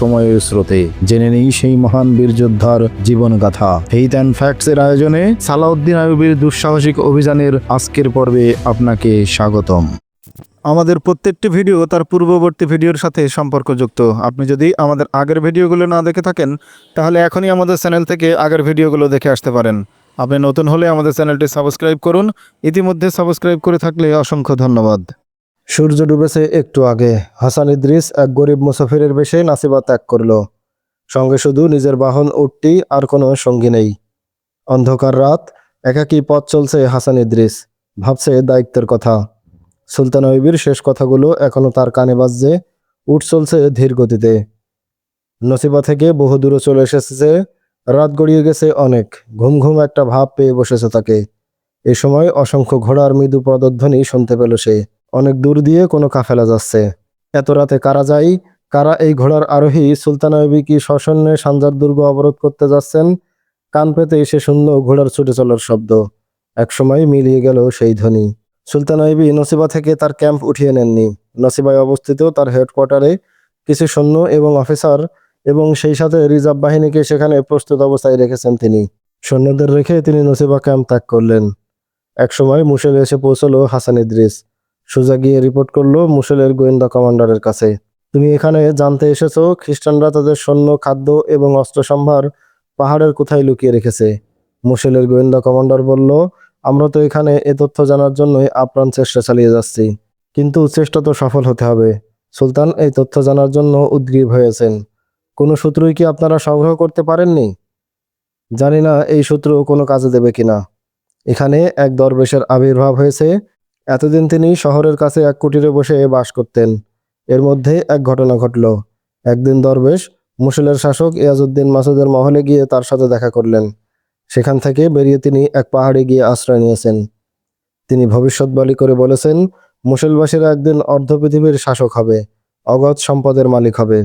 সময়ের স্রোতে। জেনে নেই সেই মহান বীর যোদ্ধার জীবন গাথা ফেইথ অ্যান্ড ফ্যাক্টস এর আয়োজনে সালাউদ্দিন আইয়ুবের দুঃসাহসিক অভিযানের আজকের পর্বে আপনাকে স্বাগতম। আমাদের প্রত্যেকটি ভিডিও তার পূর্ববর্তী ভিডিওর সাথে সম্পর্কযুক্ত। আপনি যদি আমাদের আগের ভিডিওগুলো না দেখে থাকেন, তাহলে এখনই আমাদের চ্যানেল থেকে আগের ভিডিওগুলো দেখে আসতে পারেন। আপনি নতুন হলে আমাদের চ্যানেলটি সাবস্ক্রাইব করুন। ইতিমধ্যে সাবস্ক্রাইব করে থাকলে অসংখ্য ধন্যবাদ। সূর্য ডুবেছে একটু আগে। হাসান ইদ্রিস এক গরিব মুসাফিরের বেশে নাসিবা ত্যাগ করল। সঙ্গে শুধু নিজের বাহন উঠটি আর কোনো সঙ্গী নেই। অন্ধকার রাত, একাকী পথ চলছে হাসান ইদ্রিস। ভাবছে দায়িত্বের কথা। সুলতান ঐবির শেষ কথাগুলো এখনও তার কানে বাজছে। উঠ চলছে ধীর গতিতে। নসিবা থেকে বহু দূরে চলে এসেছে রাত গড়িয়ে গেছে অনেক। ঘুম ঘুম একটা ভাব পেয়ে বসেছে তাকে। এ সময় অসংখ্য ঘোড়ার মৃদু পদধ্বনি শুনতে পেল সে। অনেক দূর দিয়ে কোনো কাফেলা যাচ্ছে। এত রাতে কারা যায়? কারা এই ঘোড়ার আরোহী সুলতান ঐবি কি সশন্যে সানজার দুর্গ অবরোধ করতে যাচ্ছেন? কান পেতে এসে শুনল ঘোড়ার ছুটে চলার শব্দ। একসময় মিলিয়ে গেল সেই ধ্বনি। সুলতান আইবি নসিবা থেকে তার ক্যাম্প উঠিয়ে নেননি। নসিবায় অবস্থিত তার হেডকোয়ার্টারে কিছু সৈন্য এবং অফিসার এবং সেই সাথে রিজার্ভ বাহিনীকে সেখানে প্রস্তুত অবস্থায় রেখেছেন তিনি। সৈন্যদের রেখে তিনি নসিবা ক্যাম্প ত্যাগ করলেন। একসময় মুসেল এসে পৌঁছলো হাসান ইদ্রিস। সোজা গিয়ে রিপোর্ট করল মুসেলের গোয়েন্দা কমান্ডারের কাছে। তুমি এখানে জানতে এসেছ, খ্রিস্টানরা তাদের সৈন্য খাদ্য এবং অস্ত্র সম্ভার পাহাড়ের কোথায় লুকিয়ে রেখেছে। মুসেলের গোয়েন্দা কমান্ডার বলল, আমরা তো এখানে এ তথ্য জানার জন্যই আপ্রাণ চেষ্টা চালিয়ে যাচ্ছি। কিন্তু চেষ্টা তো সফল হতে হবে। সুলতান এই তথ্য জানার জন্য উদ্গ্রীব হয়েছেন। কোনো সূত্রই কি আপনারা সংগ্রহ করতে পারেননি? জানি না, এই সূত্র কোনো কাজে দেবে কিনা। এখানে এক দরবেশের আবির্ভাব হয়েছে। এতদিন তিনি শহরের কাছে এক কুটিরে বসে বাস করতেন। এর মধ্যে এক ঘটনা ঘটল। একদিন দরবেশ মুসলের শাসক ইয়াজউদ্দিন মাসুদের মহলে গিয়ে তার সাথে দেখা করলেন। সেখান থেকে বেরিয়ে তিনি এক পাহাড়ে গিয়ে আশ্রয় নিয়েছেন। তিনি ভবিষ্যৎবাণী করে বলেছেন, মুসলবাসীরা একদিন অর্ধ পৃথিবীর শাসক হবে অগৎ সম্পদের মালিক হবে।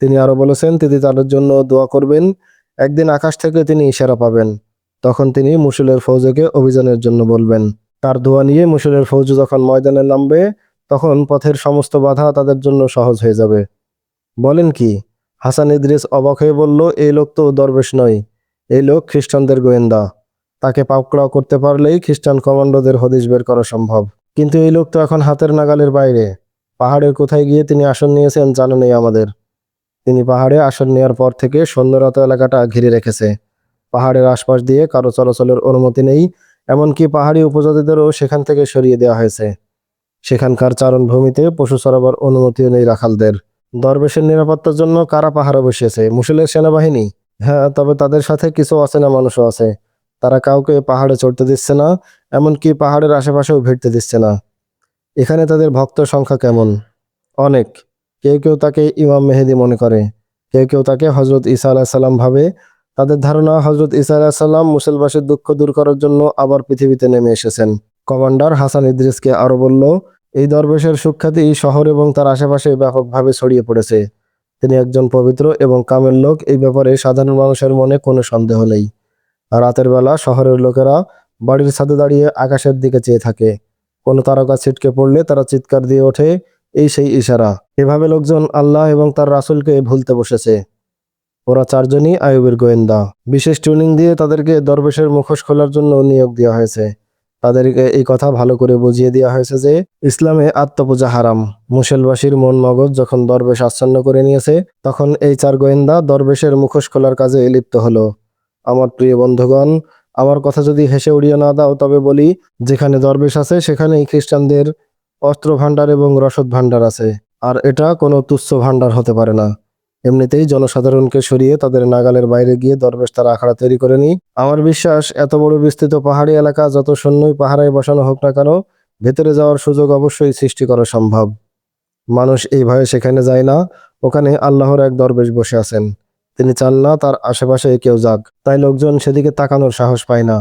তিনি আরও বলেছেন, তিনি তাদের জন্য দোয়া করবেন, একদিন আকাশ থেকে তিনি ইশারা পাবেন। তখন তিনি মুসলের ফৌজকে অভিযানের জন্য বলবেন। তার দোয়া নিয়ে মুসলের ফৌজ যখন ময়দানে নামবে, তখন পথের সমস্ত বাধা তাদের জন্য সহজ হয়ে যাবে। বলেন কি, হাসান ইদ্রিস অবাক হয়ে বলল এই লোক তো দরবেশ নয় এই লোক খ্রিস্টানদের গোয়েন্দা। তাকে পাকড়াও করতে পারলেই খ্রিস্টান কমান্ডোদের হদিশ বের করা সম্ভব। কিন্তু এই লোক তো এখন হাতের নাগালের বাইরে। পাহাড়ের কোথায় গিয়ে তিনি আসন নিয়েছেন জানা নেই আমাদের। তিনি পাহাড়ে আসন নেওয়ার পর থেকে সৈন্যরত এলাকাটা ঘিরে রেখেছে। পাহাড়ের আশপাশ দিয়ে কারও চলাচলের অনুমতি নেই। এমনকি পাহাড়ি উপজাতিদেরও সেখান থেকে সরিয়ে দেওয়া হয়েছে। সেখানকার চারণভূমিতে পশু চড়াবার অনুমতিও নেই রাখালদের। দরবেশের নিরাপত্তার জন্য কারা পাহাড়ে বসিয়েছে? মুসলিমের সেনাবাহিনী? হ্যাঁ তবে তাদের সাথে কিছু অচেনা মানুষও আছে। তারা কাউকে পাহাড়ে চড়তে দিচ্ছে না, এমনকি পাহাড়ের আশেপাশেও ভিড়তে দিচ্ছে না। এখানে তাদের ভক্ত সংখ্যা কেমন? অনেক। কেউ কেউ তাকে ইমাম মেহেদি মনে করে। কেউ কেউ তাকে হজরত ঈসা আলাহিসাল্লাম ভাবে তাদের ধারণা হজরত ঈসা আলাহিসাল্লাম মুসলবাসীর দুঃখ দূর করার জন্য আবার পৃথিবীতে নেমে এসেছেন। কমান্ডার হাসান ইদ্রিসকে আরও বলল, এই দরবেশের সুখ্যাতি শহর এবং তার আশেপাশে ব্যাপকভাবে ছড়িয়ে পড়েছে। তিনি একজন পবিত্র এবং কামের লোক। এই ব্যাপারে সাধারণ মানুষের মনে কোনো সন্দেহ নেই। রাতের বেলা শহরের লোকেরা বাড়ির ছাদে দাঁড়িয়ে আকাশের দিকে চেয়ে থাকে। কোনো তারকা ছিটকে পড়লে তারা চিৎকার দিয়ে ওঠে, এই সেই ইশারা। এভাবে লোকজন আল্লাহ এবং তার রাসুলকে ভুলতে বসেছে। ওরা চারজনই আয়ুবের গোয়েন্দা। বিশেষ ট্রেনিং দিয়ে তাদেরকে দরবেশের মুখোশ খোলার জন্য নিয়োগ দেওয়া হয়েছে। তাদেরকে এই কথা ভালো করে বুঝিয়ে দেওয়া হয়েছে যে, ইসলামে আত্মপূজা হারাম। মুসেলবাসীর মন মগজ যখন দরবেশ আচ্ছন্ন করে নিয়েছে, তখন এই চার গোয়েন্দা দরবেশের মুখোশ খোলার কাজে লিপ্ত হলো। আমার প্রিয় বন্ধুগণ, আমার কথা যদি হেসে উড়িয়ে না দাও, তবে বলি, যেখানে দরবেশ আছে, সেখানেই খ্রিস্টানদের অস্ত্র ভাণ্ডার এবং রসদ ভাণ্ডার আছে। আর এটা কোনো তুচ্ছ ভাণ্ডার হতে পারে না। এমনিতেই জনসাধারণকে সরিয়ে তাদের নাগালের বাইরে গিয়ে দরবেশ তারা আখড়া তৈরি করেনি আমার বিশ্বাস, এত বড় বিস্তৃত পাহাড়ি এলাকা যত সৈন্যই পাহাড়ায় বসানো হোক না কেন, ভেতরে যাওয়ার সুযোগ অবশ্যই সৃষ্টি করা সম্ভব। মানুষ এই ভয়ে সেখানে যায় না, ওখানে আল্লাহর এক দরবেশ বসে আছেন। তিনি চান না তার আশেপাশে কেউ যাক। তাই লোকজন সেদিকে তাকানোর সাহস পায় না।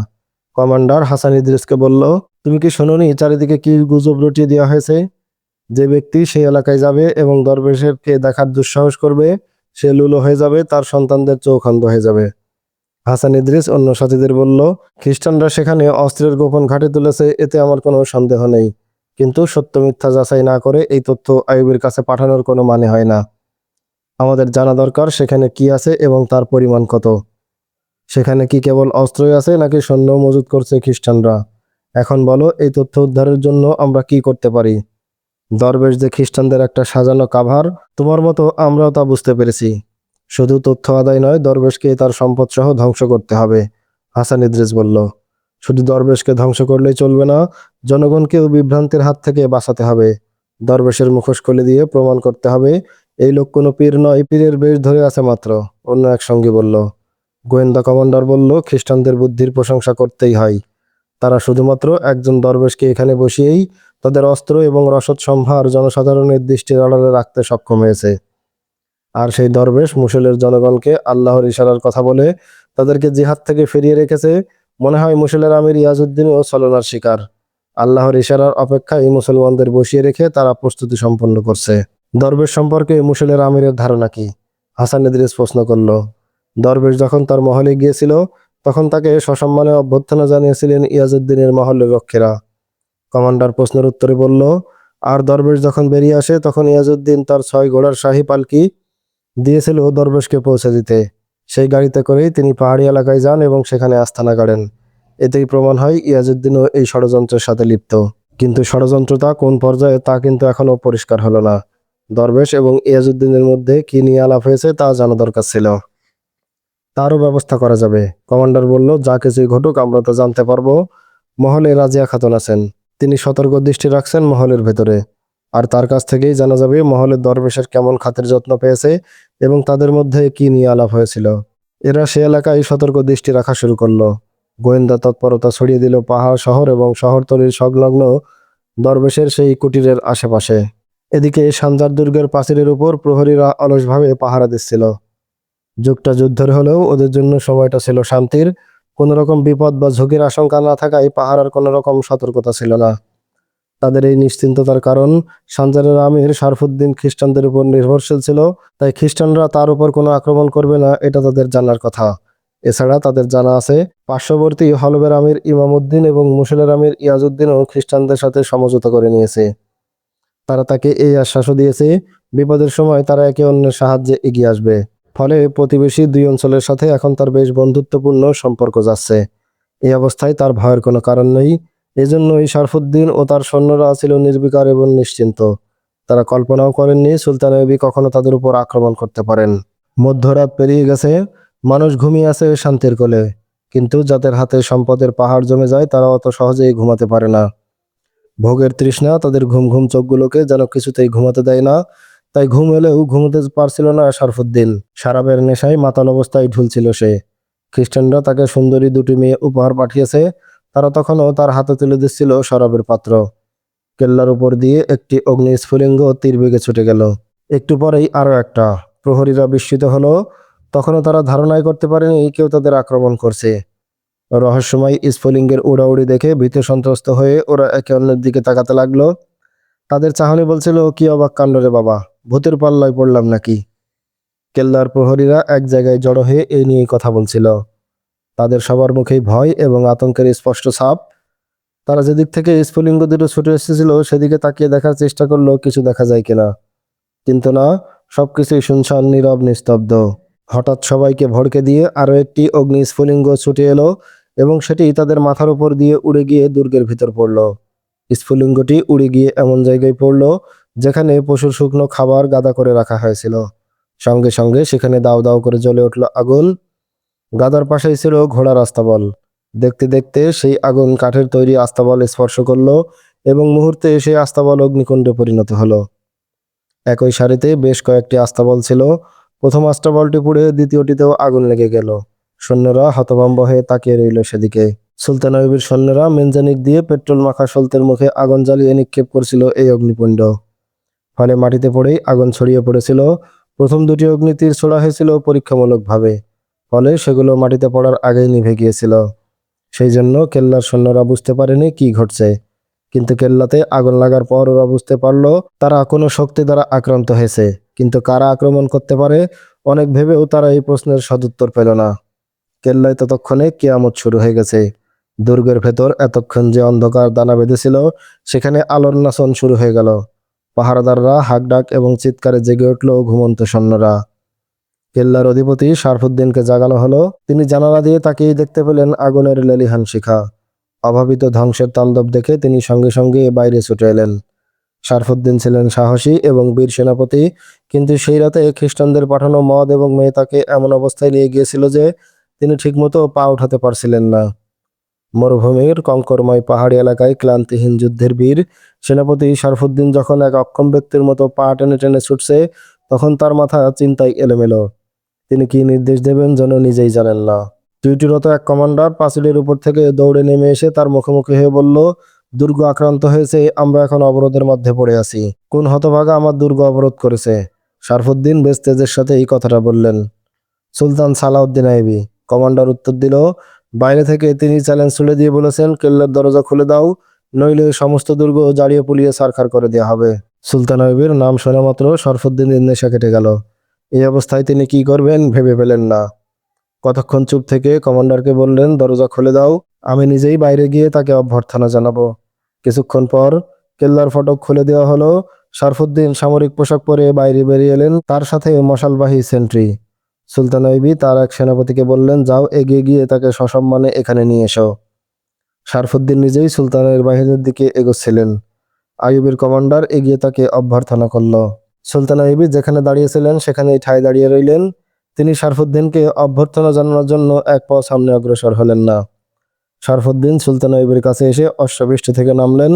কমান্ডার হাসান ইদ্রিসকে বলল, তুমি কি শোনোনি চারিদিকে কি গুজব রটিয়ে দেওয়া হয়েছে? যে ব্যক্তি সেই এলাকায় যাবে এবং দরবেশেরকে দেখার দুঃসাহস করবে, সে লুলো হয়ে যাবে, তার সন্তানদের চোখ অন্ধ হয়ে যাবে। হাসান ইদ্রিস অন্য সাথীদের বলল, খ্রিস্টানরা সেখানে অস্ত্রের গোপন ঘাটে তুলেছে, এতে আমার কোনো সন্দেহ নেই। কিন্তু সত্য মিথ্যা যাচাই না করে এই তথ্য আইয়ুবের কাছে পাঠানোর কোনো মানে হয় না। আমাদের জানা দরকার সেখানে কি আছে এবং তার পরিমাণ কত। সেখানে কি কেবল অস্ত্রই আছে নাকি সৈন্য মজুত করছে খ্রিস্টানরা? এখন বলো, এই তথ্য উদ্ধারের জন্য আমরা কি করতে পারি? দরবেশ যে খ্রিস্টানদের একটা সাজানো কাভার, তোমার মতো আমরাও তা বুঝতে পেরেছি। শুধু তথ্য আদায় নয়, দরবেশকে তার সম্পদ সহ ধ্বংস করতে হবে, হাসান ইদ্রিস বলল। শুধু দরবেশকে ধ্বংস করলেই চলবে না, জনগণকেও বিভ্রান্তির হাত থেকে বাঁচাতে হবে। দরবেশের মুখোশ খুলে দিয়ে প্রমাণ করতে হবে, এই লোক কোনো পীর নয়, পীরের বেশ ধরে আছে মাত্র, অন্য এক সঙ্গী বলল। গোয়েন্দা কমান্ডার বলল, খ্রিস্টানদের বুদ্ধির প্রশংসা করতেই হয়। তারা শুধুমাত্র একজন দরবেশকে এখানে বসিয়েই তাদের অস্ত্র এবং রসদ সম্ভার জনসাধারণের দৃষ্টির আড়ালে রাখতে সক্ষম হয়েছে। আর সেই দরবেশ মুসলের জনগণকে আল্লাহর ইশারার কথা বলে তাদেরকে জিহাদ থেকে ফিরিয়ে রেখেছে। মনে হয় মুসলের আমির ইয়াজউদ্দিনও ছলনার শিকার। আল্লাহর ইশারার অপেক্ষায় মুসলমানদের বসিয়ে রেখে তারা প্রস্তুতি সম্পন্ন করছে। দরবেশ সম্পর্কে মুসলের আমিরের ধারণা কি? হাসান ইদ্রিস প্রশ্ন করল। দরবেশ যখন তার মহলে গিয়েছিল তখন তাকে সসম্মানে অভ্যর্থনা জানিয়েছিলেন ইয়াজউদ্দিনের মহলের রক্ষীরা কমান্ডার প্রশ্নের উত্তরে বলল, আর দরবেশ যখন বেরিয়ে আসে, তখন ইয়াজউদ্দিন তার ছয় ঘোড়ার শাহী পালকি দিয়েছিল দরবেশকে পৌঁছে দিতে। সেই গাড়িতে করেই তিনি পাহাড়ি এলাকায় যান এবং সেখানে আস্থানা গাড়েন এতেই প্রমাণ হয় ইয়াজউদ্দিনও এই ষড়যন্ত্রের সাথে লিপ্ত। কিন্তু ষড়যন্ত্রটা কোন পর্যায়ে তা কিন্তু এখনও পরিষ্কার হলো না। দরবেশ এবং ইয়াজউদ্দিনের মধ্যে কি নিয়ে আলাপ হয়েছে তা জানা দরকার ছিল। তারও ব্যবস্থা করা যাবে। কমান্ডার বলল, যা কিছুই ঘটুক, আমরা তো জানতে পারব। মহলে রাজিয়া খাতুন আছেন। তিনি সতর্ক দৃষ্টি রাখছেন মহলের ভেতরে। আর তার কাছ থেকেই জানা যাবে মহলের দরবেশের কেমন খাতের যত্ন পেয়েছে এবং তাদের মধ্যে কি নিয়ে আলাপ হয়েছিল। এরা সে এলাকায় সতর্ক দৃষ্টি রাখা শুরু করল। গোয়েন্দা তৎপরতা ছড়িয়ে দিল পাহাড়, শহর এবং শহরতলির সংলগ্ন দরবেশের সেই কুটিরের আশেপাশে। এদিকে সানজার দুর্গের পাঁচিলের উপর প্রহরীরা অলসভাবে পাহারা দিচ্ছিল। যুগটা যুদ্ধের হলেও ওদের জন্য সময়টা ছিল শান্তির। কোনো রকম বিপদ বা ঝুঁকির আশঙ্কা না থাকায় পাহারার কোনো রকম সতর্কতা ছিল না। তাদের এই নিশ্চিন্ততার কারণ সানজারের আমির শারফুদ্দিন খ্রিস্টানদের উপর নির্ভরশীল ছিল, তাই খ্রিস্টানরা তার উপর কোনো আক্রমণ করবে না, এটা তাদের জানার কথা। এছাড়া তাদের জানা আছে, পার্শ্ববর্তী হলবের আমির ইমামউদ্দিন এবং মুসলের আমির ইয়াজউদ্দিনও খ্রিস্টানদের সাথে সমঝোতা করে নিয়েছে। তারা তাকে এই আশ্বাসও দিয়েছে, বিপদের সময় তারা একে অন্যের সাহায্যে এগিয়ে আসবে। ফলে প্রতিবেশী দুই অঞ্চলের সাথে এখন তার বেশ বন্ধুত্বপূর্ণ সম্পর্ক যাচ্ছে। এই অবস্থায় তার ভয়ের কোনো কারণ নেই। এজন্যই শারফুদ্দিন ও তার সৈন্যরা ছিল নির্বিকার এবং নিশ্চিন্ত। তারা কল্পনাও করেননি সুলতান আইবি কখনো তাদের উপর আক্রমণ করতে পারেন। মধ্যরাত পেরিয়ে গেছে, মানুষ ঘুমিয়ে আছে শান্তির কোলে। কিন্তু যাদের হাতে সম্পদের পাহাড় জমে যায়, তারা অত সহজেই ঘুমাতে পারে না। ভোগের তৃষ্ণা তাদের ঘুম ঘুম চোখগুলোকে যেন কিছুতেই ঘুমাতে দেয় না। তাই ঘুম এলেও ঘুমোতে পারছিল না শারফুদ্দিন। শারাবের নেশায় মাতাল অবস্থায় ঢুলছিল সে। খ্রিস্টানরা তাকে সুন্দরী দুটি মেয়ে উপহার পাঠিয়েছে, তারা তখনও তার হাতে তুলে দিচ্ছিল শরাবের পাত্র। কেল্লার উপর দিয়ে একটি অগ্নি স্ফুলিঙ্গ তীর বেগে ছুটে গেল। একটু পরেই আরও একটা। প্রহরীরা বিস্মিত হলো, তখনও তারা ধারণাই করতে পারেনি কেউ তাদের আক্রমণ করছে। রহস্যময় স্ফুলিঙ্গের উড়াউড়ি দেখে ভীত সন্ত্রস্ত হয়ে ওরা একে অন্যের দিকে তাকাতে লাগল। তাদের চাহনি বলছিল, কি অবাক কাণ্ড রে বাবা। ভূতের পাল্লায় পড়লাম নাকি? কেল্লার প্রহরীরা এক জায়গায় জড়ো হয়ে এই নিয়ে কথা বলছিল। তাদের সবার মুখেই ভয় এবং আতঙ্কের স্পষ্ট ছাপ। তারা যেদিক থেকে স্ফুলিঙ্গ দুটো ছুটে এসেছিল, সেদিকে তাকিয়ে দেখার চেষ্টা করল কিছু দেখা যায় কিনা। কিন্তু না, সবকিছুই শুনশান নীরব, নিস্তব্ধ। হঠাৎ সবাইকে ভড়কে দিয়ে আরও একটি অগ্নি স্ফুলিঙ্গ ছুটে এলো এবং সেটি তাদের মাথার উপর দিয়ে উড়ে গিয়ে দুর্গের ভিতর পড়ল। স্ফুলিঙ্গটি উড়ে গিয়ে এমন জায়গায় পড়ল যেখানে পশুর শুকনো খাবার গাদা করে রাখা হয়েছিল। সঙ্গে সঙ্গে সেখানে দাও দাও করে জ্বলে উঠল আগুন। গাদার পাশেই ছিল ঘোড়ার আস্তাবল। দেখতে দেখতে সেই আগুন কাঠের তৈরি আস্তাবল স্পর্শ করল এবং মুহূর্তে সেই আস্তাবল অগ্নিকুণ্ডে পরিণত হলো। একই সারিতে বেশ কয়েকটি আস্তাবল ছিল। প্রথম আস্তাবলটি পুড়ে দ্বিতীয়টিতেও আগুন লেগে গেল। সৈন্যরা হতভম্ব হয়ে তাকিয়ে রইল সেদিকে। সুলতান আইবের সৈন্যরা মেনজানিক দিয়ে পেট্রোল মাখা সলতের মুখে আগুন জ্বালিয়ে নিক্ষেপ করছিল এই অগ্নিকুণ্ড। ফলে মাটিতে পড়েই আগুন ছড়িয়ে পড়েছিল। প্রথম দুটি অগ্নিতীর ছোড়া হয়েছিল পরীক্ষামূলকভাবে, ফলে সেগুলো মাটিতে পড়ার আগেই নিভে গিয়েছিল। সেই জন্য কেল্লার সৈন্যরা বুঝতে পারেনি কি ঘটছে। কিন্তু কেল্লাতে আগুন লাগার পর ওরা বুঝতে পারল, তারা কোনো শক্তি দ্বারা আক্রান্ত হয়েছে। কিন্তু কারা আক্রমণ করতে পারে, অনেক ভেবেও তারা এই প্রশ্নের সদুত্তর পেল না। কেল্লায় ততক্ষণে কেয়ামত শুরু হয়ে গেছে। দুর্গের ভেতর এতক্ষণ যে অন্ধকার দানা বেঁধেছিল, সেখানে আলোর নাচন শুরু হয়ে গেল। পাহারাদাররা হাকডাক এবং চিৎকারে জেগে উঠল ঘুমন্ত সৈন্যরা। কেল্লার অধিপতি শারফুদ্দিনকে জাগানো হলো। তিনি জানালা দিয়ে তাকিয়ে দেখতে পেলেন আগুনের লেলিহান শিখা। অভাবিত ধ্বংসের তাণ্ডব দেখে তিনি সঙ্গে সঙ্গে বাইরে ছুটে এলেন। শারফুদ্দিন ছিলেন সাহসী এবং বীর সেনাপতি, কিন্তু সেই রাতে খ্রিস্টানদের পাঠানো মদ এবং মেয়ে তাকে এমন অবস্থায় নিয়ে গিয়েছিল যে তিনি ঠিকমতো পা উঠাতে পারছিলেন না। মরুভূমির কঙ্করময় পাহাড়ি এলাকায় ক্লান্তিহীন যুদ্ধের বীর সেনাপতি শারফুদ্দিন যখন এক অক্ষম ব্যক্তির মতো পা টেনে টেনে ছুটছে, তখন তার মাথা চিন্তায় এলোমেলো। তিনি কি নির্দেশ দেবেন যেন নিজেই জানেন না। ডিউটিরত এক কমান্ডার পাঁচিলের উপর থেকে দৌড়ে নেমে এসে তার মুখোমুখি হয়ে বলল, দুর্গ আক্রান্ত হয়েছে, আমরা এখন অবরোধের মধ্যে পড়ে আছি। কোন হতভাগা আমার দুর্গ অবরোধ করেছে? শারফুদ্দিন বেশ তেজের সাথে এই কথাটা বললেন। সুলতান সালাউদ্দিন আইবি কমান্ডার উত্তর দিল বাইরে থেকে তিনি চ্যালেঞ্জ তুলে দিয়ে বলেছেন, কেল্লার দরজা খুলে দাও, নইলে সমস্ত দুর্গ জ্বালিয়ে পুলিয়ে সারখার করে দেওয়া হবে। সুলতান আইবির নাম শোনা মাত্র শরফুদ্দিনের নেশা কেটে গেল। এই অবস্থায় তিনি কি করবেন ভেবে পেলেন না। কতক্ষণ চুপ থেকে কমান্ডারকে বললেন, দরজা খুলে দাও, আমি নিজেই বাইরে গিয়ে তাকে অভ্যর্থনা জানাব। কিছুক্ষণ পর কেল্লার ফটক খুলে দেওয়া হলো। শরফুদ্দিন সামরিক পোশাক পরে বাইরে বেরিয়ে এলেন, তার সাথে মশালবাহী সেন্ট্রি। সুলতান আইবি তার এক সেনাপতিকে বললেন, যাও, এগিয়ে গিয়ে তাকে সসম্মানে এখানে নিয়ে এসো। শারফুদ্দিন নিজেই সুলতানের বাহিনীর দিকে এগোচ্ছিলেন। আইবির কমান্ডার এগিয়ে তাকে অভ্যর্থনা করল। সুলতান আইবি যেখানে দাঁড়িয়েছিলেন, সেখানেই ঠায় দাঁড়িয়ে রইলেন। তিনি শারফুদ্দিনকে অভ্যর্থনা জানানোর জন্য এক পা সামনে অগ্রসর হলেন না। শারফুদ্দিন সুলতান আইবির কাছে এসে অশ্ববৃষ্টি থেকে নামলেন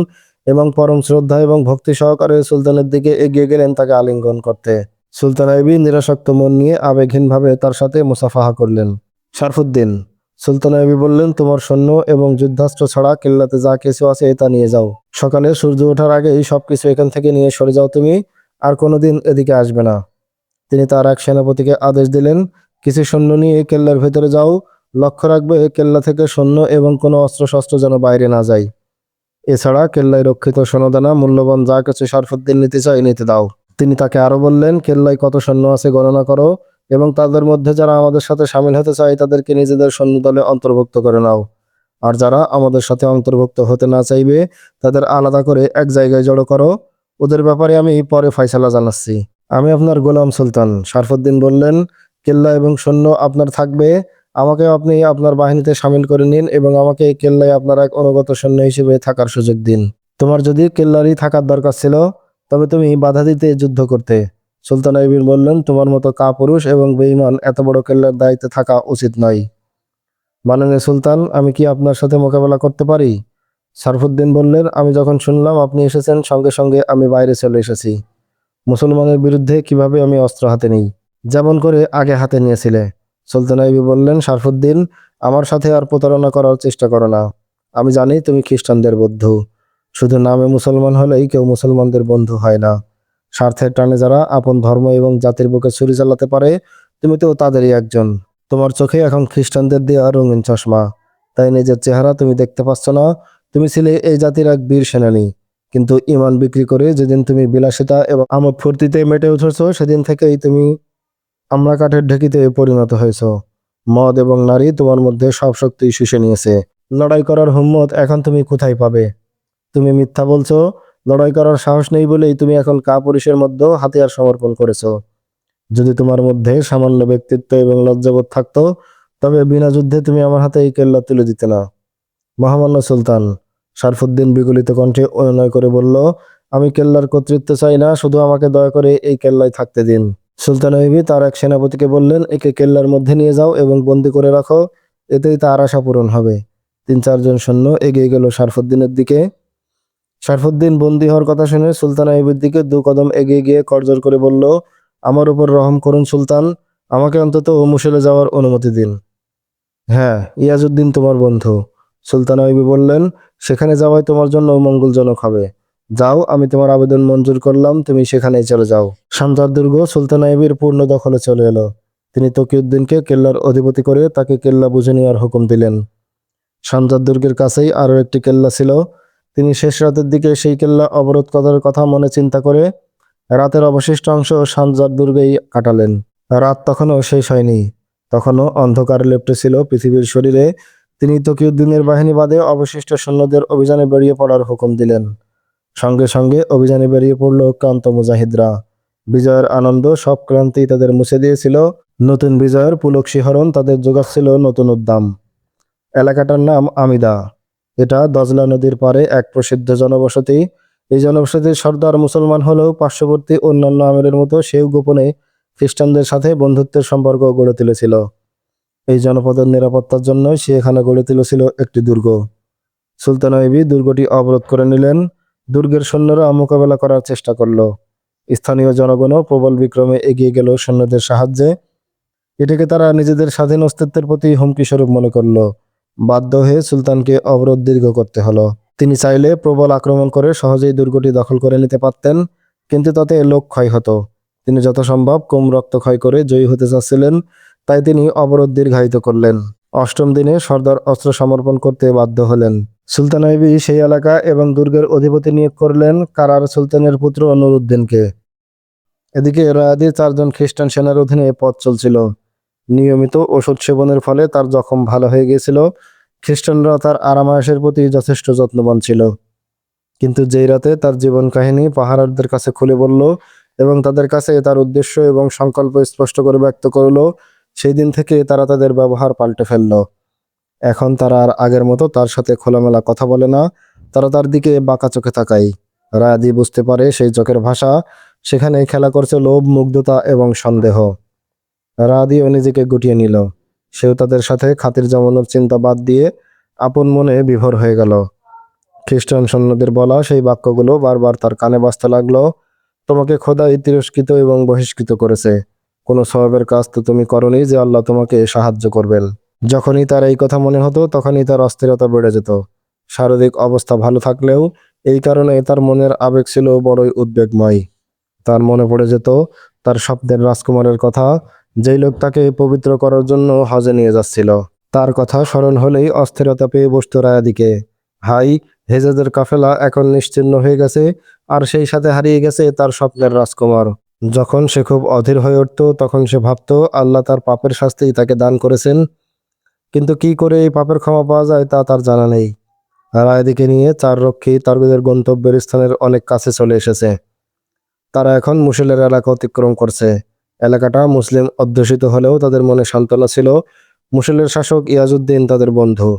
এবং পরম শ্রদ্ধা এবং ভক্তি সহকারে সুলতানের দিকে এগিয়ে গেলেন তাকে আলিঙ্গন করতে। সুলতান আইবি নিরাসক্ত মন নিয়ে আবেগহীনভাবে তার সাথে মুসাফাহা করলেন। শারফুদ্দিন, সুলতান আইবি বললেন, তোমার সৈন্য এবং যুদ্ধাস্ত্র ছাড়া কেল্লাতে যা কিছু আছে তা নিয়ে যাও। সকালে সূর্য ওঠার আগেই সবকিছু এখান থেকে নিয়ে সরে যাও তুমি, আর কোনোদিন এদিকে আসবে না। তিনি তার এক সেনাপতিকে আদেশ দিলেন, কিছু সৈন্য নিয়ে কেল্লার ভেতরে যাও। লক্ষ্য রাখবে, কেল্লা থেকে সৈন্য এবং কোনো অস্ত্রশস্ত্র যেন বাইরে না যায়। এছাড়া কেল্লায় রক্ষিত সোনাদানা মূল্যবান যা কিছু শারফুদ্দিন নিতে চাই নিতে দাও। তিনি তাকে আরও বললেন, কেল্লায় কত সৈন্য আছে গণনা করো এবং তাদের মধ্যে যারা আমাদের সাথে সামিল হতে চায় তাদেরকে নিজেদের সৈন্য দলে অন্তর্ভুক্ত করে নাও। আর যারা আমাদের সাথে অন্তর্ভুক্ত হতে না চাইবে, তাদের আলাদা করে এক জায়গায় জড়ো করো। ওদের ব্যাপারে আমি পরে ফয়সালা জানাচ্ছি। আমি আপনার গোলাম সুলতান, শারফুদ্দিন বললেন। কেল্লা এবং সৈন্য আপনার থাকবে। আমাকে আপনি আপনার বাহিনীতে সামিল করে নিন এবং আমাকে এই কেল্লায় আপনার এক অনুগত সৈন্য হিসেবে থাকার সুযোগ দিন। তোমার যদি কেল্লারই থাকার দরকার ছিল তবে তুমি বাধা দিতে যুদ্ধ করতে। সুলতান আইবির বললেন, তোমার মতো কাপুরুষ এবং বেঈমান এত বড় কেল্লার দায়িত্বে থাকা উচিত নয়। মাননীয় সুলতান, আমি কি আপনার সাথে মোকাবেলা করতে পারি? সারফুদ্দিন বললেন, আমি যখন শুনলাম আপনি এসেছেন, সঙ্গে সঙ্গে আমি বাইরে চলে এসেছি। মুসলমানের বিরুদ্ধে কীভাবে আমি অস্ত্র হাতে নিই? যেমন করে আগে হাতে নিয়েছিলে। সুলতান আইবি বললেন শারফুদ্দিন আমার সাথে আর প্রতারণা করার চেষ্টা করো না। আমি জানি তুমি খ্রিস্টানদের বন্ধু। শুধু নামে মুসলমান হলেই কেউ মুসলমানদের বন্ধু হয় না। স্বার্থের টানে যারা আপন ধর্ম এবং জাতির বুকে ছুরি চালাতে পারে তুমি তো তাদেরই একজন। তোমার চোখে এখন খ্রিস্টানদের দেওয়া রঙিন চশমা। তাই নিজের চেহারা তুমি দেখতে পাচ্ছ না। তুমি ছিলে এই জাতির এক বীর সেনানী। কিন্তু ইমান বিক্রি করে যেদিন তুমি বিলাসিতা এবং আমার ফুর্তিতে মেটে উঠেছো, সেদিন থেকেই তুমি আমরা কাঠের ঢেকিতে পরিণত হয়েছ। মদ এবং নারী তোমার মধ্যে সব শক্তি শুষে নিয়েছে। লড়াই করার হুম্মত এখন তুমি কোথায় পাবে? তুমি মিথ্যা বলছো, লড়াই করার সাহস নেই বলেই তুমি এখন কাপুরুষের মধ্যেও হাতিয়ার সমর্পণ করেছ। যদি তোমার মধ্যে সামান্য ব্যক্তিত্ব এবং লজ্জাবোধ থাকতো, তবে বিনা যুদ্ধে তুমি আমার হাতে এই কেল্লা তুলে দিতে না। মহামান্য সুলতান, শারফুদ্দিন বিগলিত কণ্ঠে অনুনয় করে বলল, আমি কেল্লার কর্তৃত্ব চাই না, শুধু আমাকে দয়া করে এই কেল্লায় থাকতে দিন। সুলতান আইবি তার এক সেনাপতিকে বললেন, একে কেল্লার মধ্যে নিয়ে যাও এবং বন্দি করে রাখো, এতেই তার আশা পূরণ হবে। তিন চারজন সৈন্য এগিয়ে গেল শারফুদ্দিনের দিকে। শারফুদ্দিন বন্দী হওয়ার কথা শুনে সুলতান আইবির দিকে দু কদম এগিয়ে গিয়ে করজোর করে বলল, আমার উপর রহম করুন সুলতান, আমাকে অন্তত মুসলে যাওয়ার অনুমতি দিন। হ্যাঁ ইয়াজউদ্দিন তোমার বন্ধু। সুলতান আইবি বললেন, সেখানে যাওয়াই তোমার জন্য মঙ্গলজনক হবে। যাও, আমি তোমার আবেদন মঞ্জুর করলাম, তুমি সেখানেই চলে যাও। সানজার দুর্গ সুলতান আইবির পূর্ণ দখলে চলে এলো। তিনি তকিউদ্দিনকে কেল্লার অধিপতি করে তাকে কেল্লা বুঝে নেওয়ার হুকুম দিলেন। সানজার দুর্গের কাছেই আরও একটি কেল্লা ছিল। তিনি শেষ রাতের দিকে সেই কেল্লা অবরোধ করার কথা মনে চিন্তা করে রাতের অবশিষ্ট অংশ সানজার দুর্গেই কাটালেন। রাত তখনও শেষ হয়নি। তখনও অন্ধকার লেপ্টে ছিল পৃথিবীর শরীরে। তিনি তকিউদ্দিনের বাহিনী বাদে অবশিষ্ট সৈন্যদের অভিযানে বেরিয়ে পড়ার হুকুম দিলেন। সঙ্গে সঙ্গে অভিযানে বেরিয়ে পড়ল ক্লান্ত মুজাহিদরা। বিজয়ের আনন্দ, সব ক্রান্তি তাদের মুছে দিয়েছিল। নতুন বিজয়ের পুলক শিহরণ তাদের যোগাচ্ছিল নতুন উদ্দাম। এলাকাটার নাম আমিদা। এটা দজলা নদীর পারে এক প্রসিদ্ধ জনবসতি। এই জনবসতির সর্দার মুসলমান হলেও পার্শ্ববর্তী অন্যান্য আমিরের মতো সেও গোপনে খ্রিস্টানদের সাথে বন্ধুত্বের সম্পর্ক গড়ে তুলেছিল। এই জনপদের নিরাপত্তার জন্য সে এখানে গড়ে তুলেছিল একটি দুর্গ। সুলতান আইবি দুর্গটি অবরোধ করে নিলেন। দুর্গের সৈন্যরা মোকাবেলা করার চেষ্টা করল। স্থানীয় জনগণও প্রবল বিক্রমে এগিয়ে গেল সৈন্যদের সাহায্যে। এটাকে তারা নিজেদের স্বাধীন অস্তিত্বের প্রতি হুমকি স্বরূপ মনে করল। বাধ্য হয়ে সুলতানকে অবরোধ দীর্ঘ করতে হলো। তিনি চাইলে প্রবল আক্রমণ করে সহজেই দুর্গটি দখল করে নিতে পারতেন, কিন্তু তাতে লোক ক্ষয় হতো। তিনি যত সম্ভব কম রক্ত ক্ষয় করে জয়ী হতে চাচ্ছিলেন, তাই তিনি অবরোধ দীর্ঘায়িত করলেন। অষ্টম দিনে সর্দার অস্ত্র সমর্পণ করতে বাধ্য হলেন। সুলতান আইবি সেই এলাকা এবং দুর্গের অধিপতি নিয়োগ করলেন কারার সুলতানের পুত্র নুরুদ্দিনকে। এদিকে রায়াদি চারজন খ্রিস্টান সেনার অধীনে পথ চলছিল। নিয়মিত ওষুধ সেবনের ফলে তার জখম ভালো হয়ে গিয়েছিল। খ্রিস্টানরা তার আরামায়াসের প্রতি যথেষ্ট যত্নবান ছিল। কিন্তু যেই রাতে তার জীবন কাহিনী পাহারারদের কাছে খুলে বলল এবং তাদের কাছে তার উদ্দেশ্য এবং সংকল্প স্পষ্ট করে ব্যক্ত করল, সেই দিন থেকে তারা তাদের ব্যবহার পাল্টে ফেলল। এখন তারা আর আগের মতো তার সাথে খোলামেলা কথা বলে না, তারা তার দিকে বাঁকা চোখে তাকায়। রায়াদি বুঝতে পারে সেই চোখের ভাষা সেখানে খেলা করছে লোভ, মুগ্ধতা এবং সন্দেহ। রায়াদিও নিজেকে গুটিয়ে নিল। সেও তাদের সাথে খাতির জমানোর চিন্তা বাদ দিয়ে আপন মনে বিভোর হয়ে গেল। খ্রিস্টান সৈন্যদের বলা সেই বাক্যগুলো বারবার তার কানে বাজতে লাগল। তোমাকে খোদাই তিরস্কৃত এবং বহিষ্কৃত করেছে। কোনো স্বভাবের কাজ তো তুমি করনি যে আল্লাহ তোমাকে সাহায্য করবেন। যখনই তার এই কথা মনে হতো, তখনই তার অস্থিরতা বেড়ে যেত। শারীরিক অবস্থা ভালো থাকলেও এই কারণে তার মনের আবেগ ছিল বড়ই উদ্বেগময়। তার মনে পড়ে যেত, তার স্বপ্নের রাজকুমারের কথা যেই লোক তাকে পবিত্র করার জন্য হজে নিয়ে যাচ্ছিল, তার কথা স্মরণ হলেই অস্থিরতা পেয়ে বসত রায়াদিকে। হাই হেজাদের কাফেলা এখন নিশ্চিহ্ন হয়ে গেছে, আর সেই সাথে হারিয়ে গেছে তার স্বপ্নের রাজকুমার। যখন সে খুব অধীর হয়ে উঠত, তখন সে ভাবত, আল্লাহ তার পাপের শাস্তি তাকে দান করেছেন। কিন্তু কি করে এই পাপের ক্ষমা পাওয়া যায় তা তার জানা নেই। রায়দিকে নিয়ে চার রক্ষী তারবিদের গন্তব্যের স্থানের অনেক কাছে চলে এসেছে। তারা এখন মুসেলের এলাকা অতিক্রম করছে। এলাকাটা মুসলিম অধ্যুষিত হলেও তাদের মনে সান্ত্বনা ছিল। মুসেলের শাসক ইয়াজউদ্দিন তাদের বন্ধু।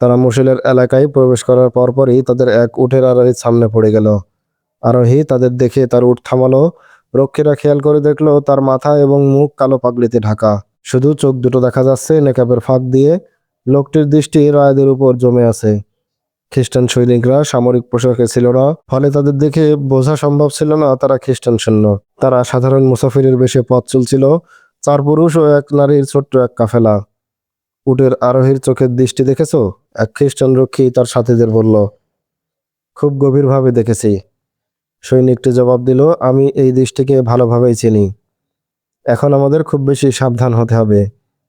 তারা মুসেলের এলাকায় প্রবেশ করার পরপরই তাদের এক উঠের আড়াই সামনে পড়ে গেল। আরোহী তাদের দেখে তার উঠ থামালো, রক্ষীরা খেয়াল করে দেখল তার মাথা এবং মুখ কালো পাগড়িতে ঢাকা। শুধু চোখ দুটো দেখা যাচ্ছে নেকাবের ফাঁক দিয়ে। লোকটির দৃষ্টি রায়দের উপর জমে আছে। খ্রিস্টান সৈনিকরা সামরিক পোশাকে ছিল না। ফলে তাদের দেখে বোঝা সম্ভব ছিল না তারা খ্রিস্টান সৈন্য। তারা সাধারণ মুসাফিরের বেশে পথ চলছিল, চার পুরুষ ও এক নারীর ছোট্ট এক কাফেলা। উটের আরোহীর চোখের দৃষ্টি দেখেছ? এক খ্রিস্টান রক্ষী তার সাথীদের বলল, খুব গভীরভাবে দেখেছি। সৈনিকটি জবাব দিল, আমি এই দৃষ্টিকে ভালোভাবেই চিনি। এখন আমাদের খুব বেশি সাবধান হতে হবে।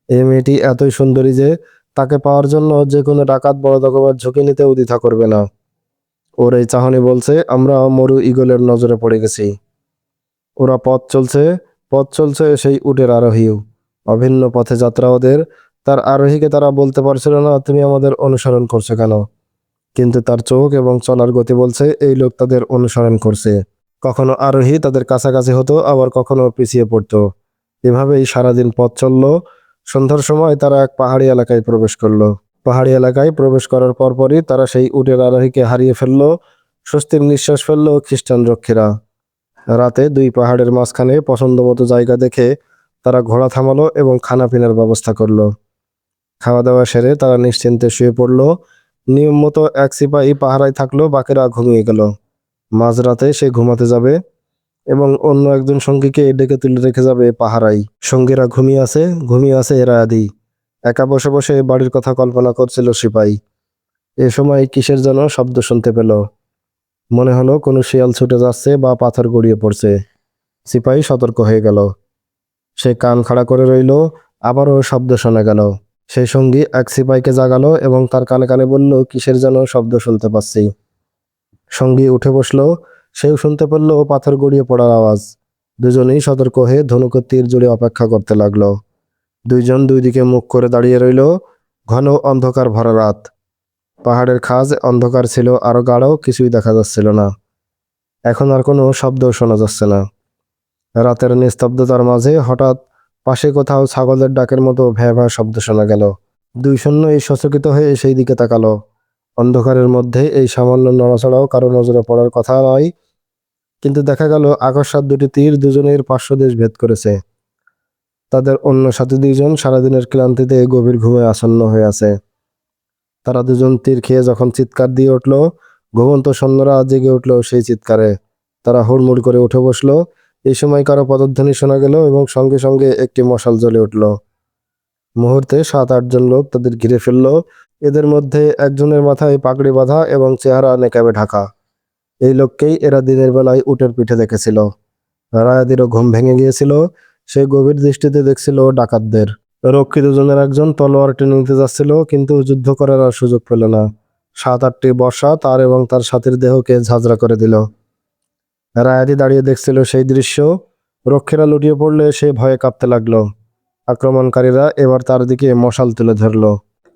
এই মেয়েটি এতই সুন্দরী যে তাকে পাওয়ার জন্য যে কোনো ডাকাত বড় রকমের ঝুঁকি নিতে দ্বিধা করবে না। ওর এই চাহনি বলছে, আমরা মরু ইগলের নজরে পড়ে গেছি। ওরা পথ চলছে পথ চলছে সেই উটের আরোহীও। অভিন্ন পথে যাত্রা ওদের। তার আরোহীকে তারা বলতে পারছিল না, তুমি আমাদের অনুসরণ করছ কেন? কিন্তু তার চোখ এবং চলার গতি বলছে, এই লোক তাদের অনুসরণ করছে। কখনো আরোহী তাদের কাছাকাছি হতো, আবার কখনো পিছিয়ে পড়তো। এভাবেই সারাদিন পথ চলল। সন্ধ্যার সময় তারা এক পাহাড়ি এলাকায় প্রবেশ করল। পাহাড়ি এলাকায় প্রবেশ করার পরপরই তারা সেই উটের আরোহীকে হারিয়ে ফেলল, স্বস্তির নিঃশ্বাস ফেলল খ্রিস্টান রক্ষীরা। রাতে দুই পাহাড়ের মাঝখানে পছন্দ মতো জায়গা দেখে তারা ঘোড়া থামালো এবং খানা পিনার ব্যবস্থা করল। খাওয়া দাওয়া সেরে তারা নিশ্চিন্তে শুয়ে পড়ল। নিয়ম মতো এক সিপাহী পাহারায় থাকল, বাকিরা ঘুমিয়ে গেল। মাঝরাতে সে ঘুমাতে যাবে। এবং অন্য একজন সঙ্গীকে ডেকে তুলে রেখে যাবে পাহারাই। সঙ্গীরা ঘুমিয়ে আছে ঘুমিয়ে আছে এরা আদি। একা বসে বসে বাড়ির কথা কল্পনা করছিল সিপাহী এ সময় কিসের যেন শব্দ শুনতে পেল। মনে হলো কোনো শিয়াল ছুটে যাচ্ছে বা পাথর গড়িয়ে পড়ছে। সিপাহী সতর্ক হয়ে গেল। সে কান খাড়া করে রইল, আবারও শব্দ শোনা গেল। সেই সঙ্গী এক সিপাইকে জাগালো এবং তার কানে কানে বলল, কিসের যেন শব্দ শুনতে পাচ্ছি। সঙ্গী উঠে বসল সেও শুনতে পেল পাথর গড়িয়ে পড়ার আওয়াজ। দুজনেই সতর্ক হয়ে ধনুকের তীর জুড়ে অপেক্ষা করতে লাগল। দুইজন দুই দিকে মুখ করে দাঁড়িয়ে রইল, ঘন অন্ধকার ভরা রাত। পাহাড়ের খাজ অন্ধকার ছিল, আরও গাঢ় কিছুই দেখা যাচ্ছিল না। এখন আর কোনো শব্দ শোনা যাচ্ছে না। রাতের নিস্তব্ধতার মাঝে হঠাৎ পাশে কোথাও ছাগলের ডাকের মতো ভ্যা ভ্যা শব্দ শোনা গেল। দুই সৈন্য এই সচকিত হয়ে সেই দিকে তাকালো। অন্ধকারের মধ্যে এই সামান্য নড়াচড়াও কারও নজরে পড়ার কথা নয় কিন্তু দেখা গেল আকস্মাত দুটি তীর দুজনের পার্শ্বদেশ ভেদ করেছে। তাদের অন্য সাথী দুইজন সারাদিনের ক্লান্তিতে গভীর ঘুমে আসন্ন হয়ে আছে। তারা দুজন তীর খেয়ে যখন চিৎকার দিয়ে উঠল, ঘুমন্ত সৈন্যরা জেগে উঠল সেই চিৎকারে। তারা হুড়মুড় করে উঠে বসল। এই সময় কারও পদধ্বনি শোনা গেল এবং সঙ্গে সঙ্গে একটি মশাল জ্বলে উঠল। মুহূর্তে সাত আটজন লোক তাদের ঘিরে ফেলল। এদের মধ্যে একজনের মাথায় পাগড়ি বাঁধা এবং চেহারা নেকাবে ঢাকা। এই লোককেই এরা দিনের বেলায় উটের পিঠে দেখেছিল। রায়াদিরও ঘুম ভেঙে গিয়েছিল, সে গভীর দৃষ্টিতে দেখছিল ডাকাতদের। রক্ষী দুজনের একজন তলোয়ার টেনে নিতে যাচ্ছিল, কিন্তু যুদ্ধ করার আর সুযোগ পেল না। সাত, আটটি বর্ষা তার এবং তার সাথীর দেহকে ঝাঁঝরা করে দিল। রায়াদি দাঁড়িয়ে দেখছিল সেই দৃশ্য। রক্ষীরা লুটিয়ে পড়লে সে ভয়ে কাঁপতে লাগল। আক্রমণকারীরা এবার তার দিকে মশাল তুলে ধরলো।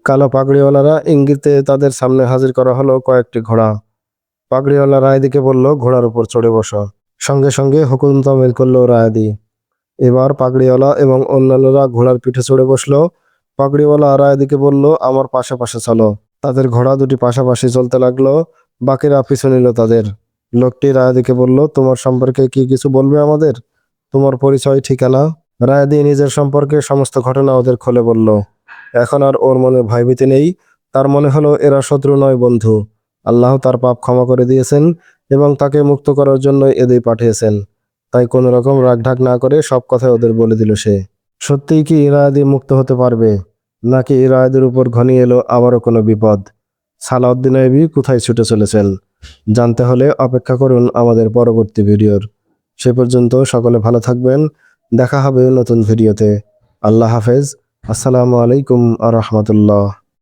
কালো পাগড়িওয়ালারা ইঙ্গিতে তাদের সামনে হাজির করা হলো কয়েকটি ঘোড়া। পাগড়িওয়ালা রায়দিকে বলল, ঘোড়ার উপর চড়ে বসো। সঙ্গে সঙ্গে হুকুম তামিল করল রায়দি। এবার পাগড়িওয়ালা এবং অন্যান্যরা ঘোড়ার পিঠে চড়ে বসল। পাগড়িওয়ালা রায়দিকে বলল, আমার পাশে পাশে চলো। তাদের ঘোড়া দুটি পাশাপাশি চলতে লাগল। বাকিরা পিছু নিল তাদের। লোকটি রায়াদিকে বলল, তোমার সম্পর্কে কি কিছু বলবে আমাদের? তোমার পরিচয়, ঠিকানা? রায়াদি নিজের সম্পর্কে সমস্ত ঘটনা ওদের খুলে বলল, এখন আর ওর মনে ভয়ভীতি নেই। তার মনে হলো এরা শত্রু নয় বন্ধু। আল্লাহ তার পাপ ক্ষমা করে দিয়েছেন এবং তাকে মুক্ত করার জন্য এদের পাঠিয়েছেন। তাই কোনো রকম রাগঢাক না করে সব কথা ওদের বলে দিল সে। সত্যিই কি ইরায়াদি মুক্ত হতে পারবে? নাকি ইরায়াদের উপর ঘনিয়ে এলো আবারও কোনো বিপদ? সালাউদ্দিন আইবি কোথায় ছুটে চলেছেন? জানতে হলে অপেক্ষা করুন আমাদের পরবর্তী ভিডিওর। সে পর্যন্ত সকলে ভালো থাকবেন। দেখা হবে নতুন ভিডিওতে। আল্লাহ হাফেজ। আসসালামু আলাইকুম আ রহমতুল্লাহ।